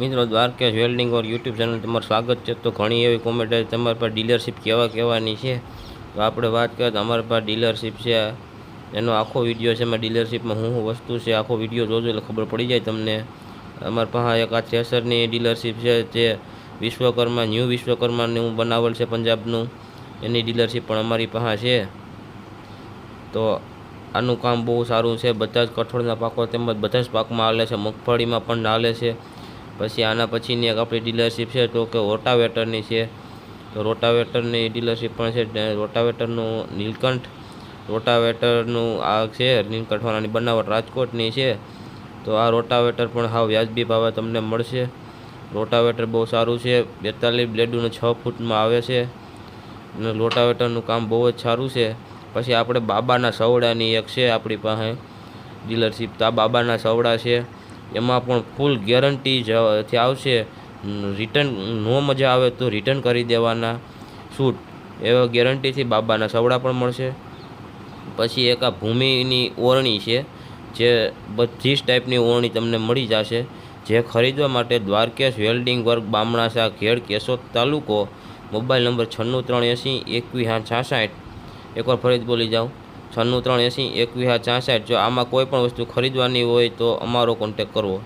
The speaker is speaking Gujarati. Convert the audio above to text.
મિત્રો દ્વારકેશ વેલ્ડિંગ ઓર યુટ્યુબ ચેનલ તમારું સ્વાગત છે. તો ઘણી એવી કોમેન્ટ આવી તમારી પાસે ડીલરશીપ કેવા કહેવાની છે? તો આપણે વાત કરીએ તો અમારી પાસે ડીલરશીપ છે. એનો આખો વીડિયો છે. એમાં ડીલરશીપમાં શું વસ્તુ છે, આખો વીડિયો જોજો એટલે ખબર પડી જાય તમને. અમારી પાસે એક આ થ્રેસરની ડીલરશીપ છે જે વિશ્વકર્મા, ન્યૂ વિશ્વકર્માનું બનાવેલ છે પંજાબનું. એની ડીલરશીપ પણ અમારી પાસે છે. તો આનું કામ બહુ સારું છે. બધા જ કઠોળના પાકો તેમજ બધા જ પાકમાં હાલે છે. મગફળીમાં પણ હાલે છે. પછી આના પછીની એક આપણી ડીલરશીપ છે, તો કે રોટાવેટરની છે. તો રોટાવેટરની ડીલરશીપ પણ છે રોટાવેટરનું નીલકંઠ રોટાવેટરનું આ છે, નીલકંઠવાળાની બનાવટ રાજકોટની છે. તો આ રોટાવેટર પણ હાવ વ્યાજબી ભાવે તમને મળશે. રોટાવેટર બહુ સારું છે, બેતાલીસ બ્લેડનું છ ફૂટમાં આવે છે. અને રોટાવેટરનું કામ બહુ જ સારું છે. પછી આપણે બાબાના સવડાની એક છે આપણી પાસે ડીલરશીપ તો આ બાબાના સવડા છે. એમાં પણ ફૂલ ગેરંટી થી આવશે. રિટર્ન નો મજા આવે તો રિટર્ન કરી દેવાના. શૂટ એવા ગેરંટીથી બાબાના સવડા પણ મળશે. પછી એક આ ભૂમિની ઓરણી છે, જે બધી જ ટાઈપની ઓરણી તમને મળી જશે. જે ખરીદવા માટે દ્વારકેશ વેલ્ડિંગ વર્ક બામણાસા, ઘેડ, કેશોદ તાલુકો, મોબાઈલ નંબર છન્નું ત્રણ એંસી એકવીસ છાસઠ. એકવાર ફરી બોલી જાઉં. છન્નું ત્રણ એંસી એકવીસ હા છાસઠ જો આમાં કોઈ પણ વસ્તુ ખરીદવાની હોય તો અમારો કોન્ટેક કરવો